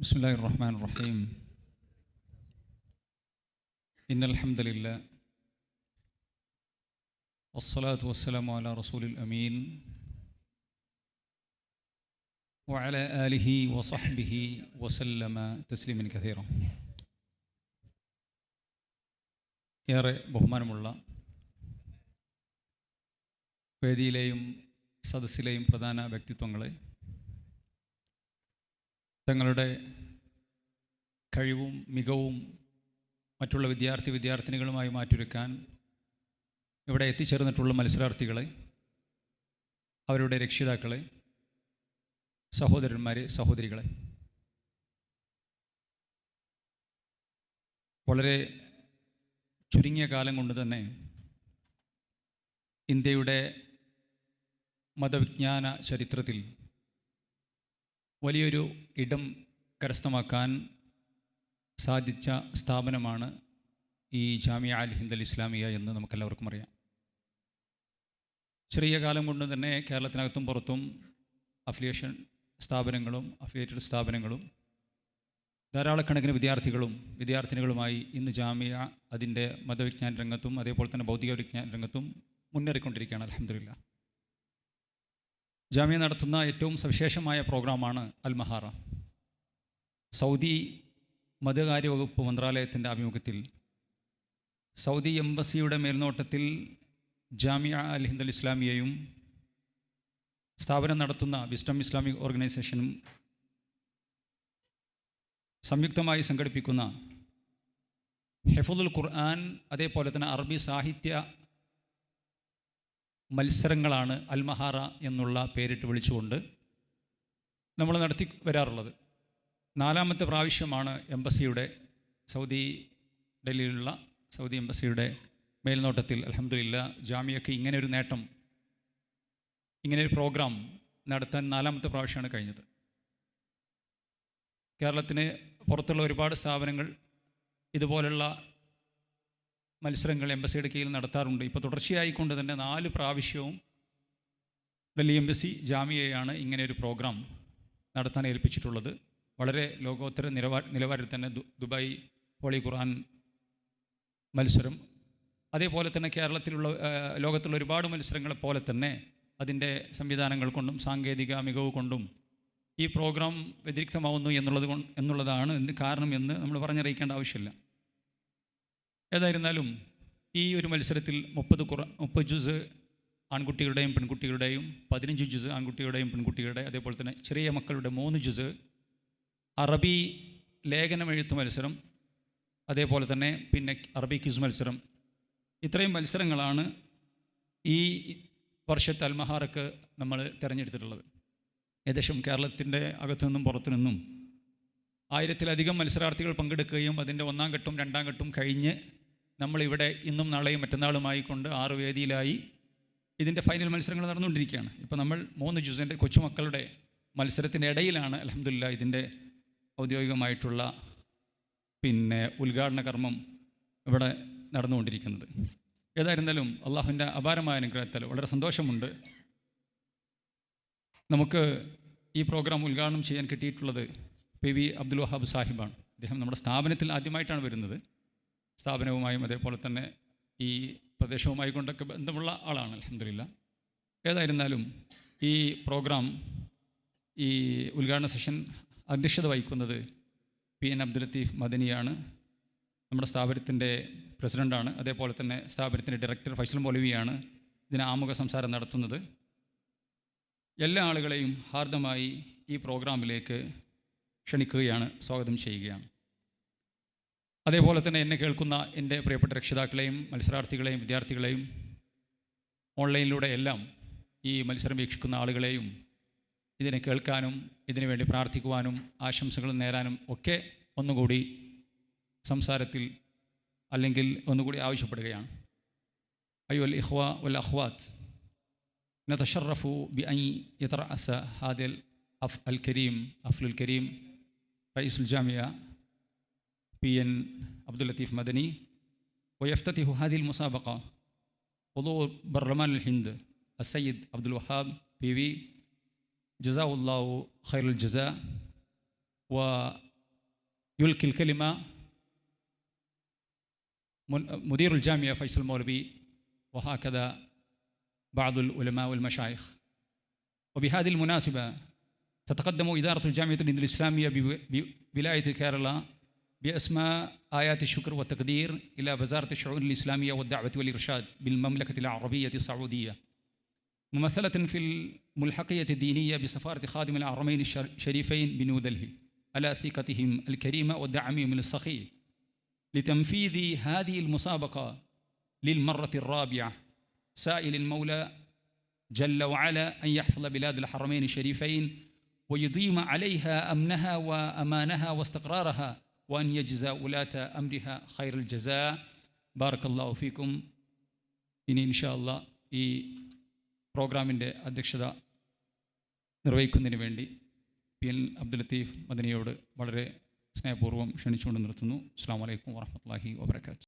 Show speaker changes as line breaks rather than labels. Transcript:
بسم الله الرحمن الرحيم إن الحمد لله والصلاة والسلام على رسول الأمين وعلى آله وصحبه وسلم تسليما كثيرا ഏറെ ബഹുമാനമുള്ള വേദിയിലെയും സദസ്സിലെയും പ്രധാന വ്യക്തിത്വങ്ങളെ തങ്ങളുടെ കഴിവും മികവും മറ്റുള്ള വിദ്യാർത്ഥി വിദ്യാർത്ഥിനികളുമായി മാറ്റുരക്കാൻ ഇവിടെ എത്തിച്ചേർന്നിട്ടുള്ള മത്സരാർത്ഥികളെ അവരുടെ രക്ഷിതാക്കളെ സഹോദരന്മാരെ സഹോദരികളെ. വളരെ ചുരുങ്ങിയ കാലം കൊണ്ട് തന്നെ ഇന്ത്യയുടെ മതവിജ്ഞാന ചരിത്രത്തിൽ വലിയൊരു ഇടം കരസ്ഥമാക്കാൻ സാധിച്ച സ്ഥാപനമാണ് ഈ ജാമിയ അൽ ഹിന്ദ് അൽ ഇസ്ലാമിയ എന്ന് നമുക്കെല്ലാവർക്കും അറിയാം. ചെറിയ കാലം കൊണ്ട് തന്നെ കേരളത്തിനകത്തും പുറത്തും അഫിലിയേഷൻ സ്ഥാപനങ്ങളും അഫിലിയേറ്റഡ് സ്ഥാപനങ്ങളും ധാരാളക്കണക്കിന് വിദ്യാർത്ഥികളും വിദ്യാർത്ഥിനികളുമായി ഇന്ന് ജാമിയ അതിന്റെ മതവിജ്ഞാന രംഗത്തും അതേപോലെ തന്നെ ഭൗതിക വിജ്ഞാന രംഗത്തും മുന്നേറിക്കൊണ്ടിരിക്കുകയാണ്. അലഹമില്ല ജാമ്യ നടത്തുന്ന ഏറ്റവും സവിശേഷമായ പ്രോഗ്രാമാണ് അൽമഹാറ. സൗദി മതകാര്യ വകുപ്പ് മന്ത്രാലയത്തിന്റെ ആഭിമുഖ്യത്തിൽ സൗദി എംബസിയുടെ മേൽനോട്ടത്തിൽ ജാമിയ അൽ ഹിന്ദ് അൽ ഇസ്ലാമിയയും സ്ഥാപനം നടത്തുന്ന വിസ്റ്റം ഇസ്ലാമിക് ഓർഗനൈസേഷനും സംയുക്തമായി സംഘടിപ്പിക്കുന്ന ഹെഫുദുൽ ഖുർആൻ അതേപോലെ തന്നെ അറബി സാഹിത്യ മത്സരങ്ങളാണ് അൽമഹാറ എന്നുള്ള പേരിട്ട് വിളിച്ചുകൊണ്ട് നമ്മൾ നടത്തി വരാറുള്ളത്. നാലാമത്തെ പ്രാവശ്യമാണ് എംബസിയുടെ സൗദി ഡൽഹിയിലുള്ള സൗദി എംബസിയുടെ മേൽനോട്ടത്തിൽ അലഹമില്ല ജാമ്യക്ക് ഇങ്ങനെ ഒരു നേട്ടം ഇങ്ങനെ ഒരു പ്രോഗ്രാം നടത്താൻ നാലാമത്തെ പ്രാവശ്യമാണ് കഴിഞ്ഞത്. കേരളത്തിന് പുറത്തുള്ള ഒരുപാട് സ്ഥാപനങ്ങൾ ഇതുപോലുള്ള മത്സരങ്ങൾ എംബസിയുടെ കീഴിൽ നടത്താറുണ്ട്. ഇപ്പോൾ തുടർച്ചയായിക്കൊണ്ട് തന്നെ നാല് പ്രാവശ്യവും ഡൽഹി എംബസി ജാമിയയാണ് ഇങ്ങനെ ഒരു പ്രോഗ്രാം നടത്താൻ ഏൽപ്പിച്ചിട്ടുള്ളത്. വളരെ ലോകോത്തര നിലവാര നിലവാരത്തിൽ തന്നെ ദുബായ് ഹോളി ഖുർആൻ മത്സരം. അതേപോലെ തന്നെ കേരളത്തിലുള്ള ലോകത്തുള്ള ഒരുപാട് മത്സരങ്ങളെ പോലെ തന്നെ അതിന്റെ സംവിധാനങ്ങൾ കൊണ്ടും സാങ്കേതിക മികവ് കൊണ്ടും ഈ പ്രോഗ്രാം വ്യതിരിക്തമാവുന്നു എന്നുള്ളത് എന്നുള്ളതാണ് കാരണം എന്ന് നമ്മൾ പറഞ്ഞറിയിക്കേണ്ട ആവശ്യമില്ല. ഏതായിരുന്നാലും ഈ ഒരു മത്സരത്തിൽ മുപ്പത് കുറ മുപ്പത് ജ്യൂസ് ആൺകുട്ടികളുടെയും പെൺകുട്ടികളുടെയും പതിനഞ്ച് ജ്യൂസ് ആൺകുട്ടികളുടെയും പെൺകുട്ടികളുടെ അതേപോലെ തന്നെ ചെറിയ മക്കളുടെ മൂന്ന് ജ്യൂസ് അറബി ലേഖനമെഴുത്ത് മത്സരം അതേപോലെ തന്നെ പിന്നെ അറബി ക്യൂസ് മത്സരം. ഇത്രയും മത്സരങ്ങളാണ് ഈ വർഷത്തെ അൽമഹാറക്ക് നമ്മൾ തിരഞ്ഞെടുത്തിട്ടുള്ളത്. ഏകദേശം കേരളത്തിന്റെ അകത്തുനിന്നും പുറത്തു നിന്നും ആയിരത്തിലധികം മത്സരാർത്ഥികൾ പങ്കെടുക്കുകയും അതിന്റെ ഒന്നാം ഘട്ടം രണ്ടാം ഘട്ടം കഴിഞ്ഞ് നമ്മളിവിടെ ഇന്നും നാളെയും മറ്റന്നാളുമായി കൊണ്ട് ആറ് വേദിയിലായി ഇതിന്റെ ഫൈനൽ മത്സരങ്ങൾ നടന്നുകൊണ്ടിരിക്കുകയാണ്. ഇപ്പോൾ നമ്മൾ മൂന്ന് ജൂസിന്റെ കൊച്ചുമക്കളുടെ മത്സരത്തിന്റെ ഇടയിലാണ് അലഹമില്ല ഇതിന്റെ ഔദ്യോഗികമായിട്ടുള്ള പിന്നെ ഉദ്ഘാടന കർമ്മം ഇവിടെ നടന്നുകൊണ്ടിരിക്കുന്നത്. ഏതായിരുന്നാലും അള്ളാഹുവിന്റെ അപാരമായ അനുഗ്രഹത്തിൽ വളരെ സന്തോഷമുണ്ട്. നമുക്ക് ഈ പ്രോഗ്രാം ഉദ്ഘാടനം ചെയ്യാൻ കിട്ടിയിട്ടുള്ളത് പി വി അബ്ദുൽ വഹാബ് സാഹിബാണ്. അദ്ദേഹം നമ്മുടെ സ്ഥാപനത്തിൽ ആദ്യമായിട്ടാണ് വരുന്നത്. സ്ഥാപനവുമായും അതേപോലെ തന്നെ ഈ പ്രദേശവുമായി കൊണ്ടൊക്കെ ബന്ധമുള്ള ആളാണ് അലഹമില്ല ഏതായിരുന്നാലും ഈ പ്രോഗ്രാം ഈ ഉദ്ഘാടന സെഷൻ അധ്യക്ഷത വഹിക്കുന്നത് പി എൻ അബ്ദുൽ ലത്തീഫ് മദനിയാണ്. നമ്മുടെ സ്ഥാപനത്തിന്റെ പ്രസിഡന്റാണ് അതേപോലെ തന്നെ സ്ഥാപനത്തിന്റെ ഡയറക്ടർ ഫൈസൽ മൗലവിയാണ് ഇതിന് ആമുഖ സംസാരം നടത്തുന്നത്. എല്ലാ ആളുകളെയും ഹാർദമായി ഈ പ്രോഗ്രാമിലേക്ക് ക്ഷണിക്കുകയാണ് സ്വാഗതം ചെയ്യുകയാണ്. അതേപോലെ തന്നെ എന്നെ കേൾക്കുന്ന എന്റെ പ്രിയപ്പെട്ട രക്ഷിതാക്കളെയും മത്സരാർത്ഥികളെയും വിദ്യാർത്ഥികളെയും ഓൺലൈനിലൂടെ എല്ലാം ഈ മത്സരം വീക്ഷിക്കുന്ന ആളുകളെയും ഇതിനെ കേൾക്കാനും ഇതിനു വേണ്ടി പ്രാർത്ഥിക്കുവാനും ആശംസകൾ നേരാനും ഒക്കെ ഒന്നുകൂടി സംസാരത്തിൽ അല്ലെങ്കിൽ ഒന്നുകൂടി ആവശ്യപ്പെടുകയാണ്. അയ്യോ അൽ ഇഹ്വ വൽ അഹ്വാത്ത് നഷറഫു ബി അയ് യത്ര അസ ഹാദിൽ അഫ് അൽ കരീം അഫ്ലുൽ കരീം റൈസുൽ ജാമിയ بي إن عبد اللطيف مدني ويفتتح هذه المسابقة حضور برلمان الهند السيد عبد الوهاب بي في جزاه الله خير الجزاء. يلقي الكلمة مدير الجامعة فيصل مولوي وهكذا بعض العلماء والمشايخ. وبهذه المناسبة تتقدم إدارة الجامعة الهند الإسلامية بو- بولاية كيرلا بأسماء آيات الشكر والتقدير إلى وزارة الشؤون الإسلامية والدعوة والإرشاد بالمملكة العربية السعودية. ممثلة في الملحقية الدينية بسفارة خادم الحرمين الشر- الشريفين بنيودلهي على ثقتهم الكريمة ودعمهم السخي لتنفيذ هذه المسابقة للمرة الرابعة سائل المولى جل وعلا أن يحفظ بلاد الحرمين الشريفين ويديم عليها أمنها وأمانها واستقرارها وأن يجزى ولاة أمرها خير الجزاء بارك الله فيكم ഇനി ഇൻഷാല്ല ഈ പ്രോഗ്രാമിൻ്റെ അധ്യക്ഷത നിർവഹിക്കുന്നതിന് വേണ്ടി പി എൻ അബ്ദുൽ ലത്തീഫ് മദനിയോട് വളരെ സ്നേഹപൂർവ്വം ക്ഷണിച്ചുകൊണ്ട് നിർത്തുന്നു അസ്സാം വലൈക്കും വാഹമത്തല്ലാഹി വാബർക്കാത്തു